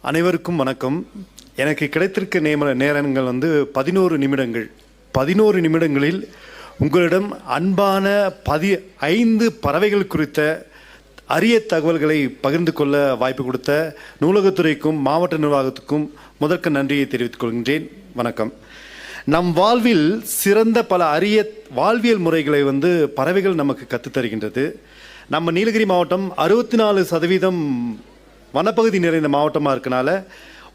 அனைவருக்கும் வணக்கம். எனக்கு கிடைத்திருக்க நேம நேரங்கள் வந்து பதினோரு நிமிடங்கள். பதினோரு நிமிடங்களில் உங்களிடம் அன்பான பதி ஐந்து பறவைகள் குறித்த அரிய தகவல்களை பகிர்ந்து கொள்ள வாய்ப்பு கொடுத்த நூலகத்துறைக்கும் மாவட்ட நிர்வாகத்துக்கும் முதற்க நன்றியை தெரிவித்துக் கொள்கின்றேன். வணக்கம். நம் வாழ்வில் சிறந்த பல அரிய வாழ்வியல் முறைகளை வந்து பறவைகள் நமக்கு கற்றுத்தருகின்றது நம்ம நீலகிரி மாவட்டம் அறுபத்தி நாலு சதவீதம் வனப்பகுதி நிறைந்த மாவட்டமாக இருக்கனால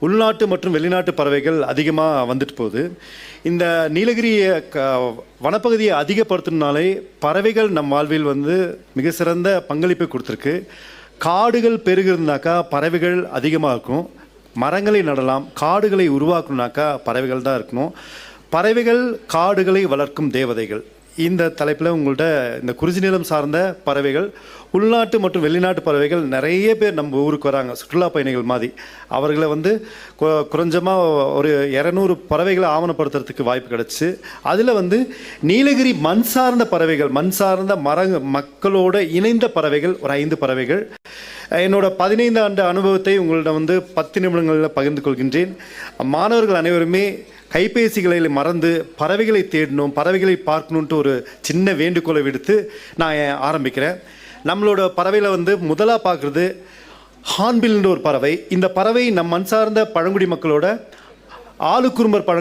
உள்நாட்டு மற்றும் வெளிநாட்டு பறவைகள் அதிகமாக வந்துட்டு போகுது. இந்த நீலகிரியை க வனப்பகுதியை அதிகப்படுத்தணுனாலே பறவைகள் நம் வாழ்வில் வந்து மிக சிறந்த பங்களிப்பை கொடுத்துருக்கு. காடுகள் பெருகிருந்தாக்கா பறவைகள் அதிகமாக இருக்கும். மரங்களை நடலாம் காடுகளை உருவாக்கணுனாக்கா பறவைகள் தான் இருக்கணும். பறவைகள் காடுகளை வளர்க்கும் தேவதைகள். இந்த தலைப்பில் உங்கள்கிட்ட இந்த குறிஞ்சி நிலம் சார்ந்த பறவைகள் உள்நாட்டு மற்றும் வெளிநாட்டு பறவைகள் நிறைய பேர் நம்ம ஊருக்கு வராங்க சுற்றுலா பயணிகள் மாதிரி. அவர்களை வந்து குறைஞ்சமாக ஒரு இரநூறு பறவைகளை ஆவணப்படுத்துறதுக்கு வாய்ப்பு கிடச்சி அதில் வந்து நீலகிரி மண் சார்ந்த பறவைகள் மண் சார்ந்த மர மக்களோட இணைந்த பறவைகள் ஒரு ஐந்து பறவைகள். என்னோட பதினைந்து ஆண்டு அனுபவத்தை உங்களிடம் வந்து பத்து நிமிடங்களில் பகிர்ந்து கொள்கின்றேன். மாணவர்கள் அனைவருமே கைபேசிகளை மறந்து பறவைகளை தேடணும் பறவைகளை பார்க்கணுன்ட்டு ஒரு சின்ன வேண்டுகோளை விடுத்து நான் ஆரம்பிக்கிறேன். நம்மளோட பறவையில் வந்து முதலாக பார்க்குறது ஹார்ன்பில்ன்ற ஒரு பறவை. இந்த பறவை நம் மண் சார்ந்த பழங்குடி மக்களோட ஆளுக்குறும்பர் பழ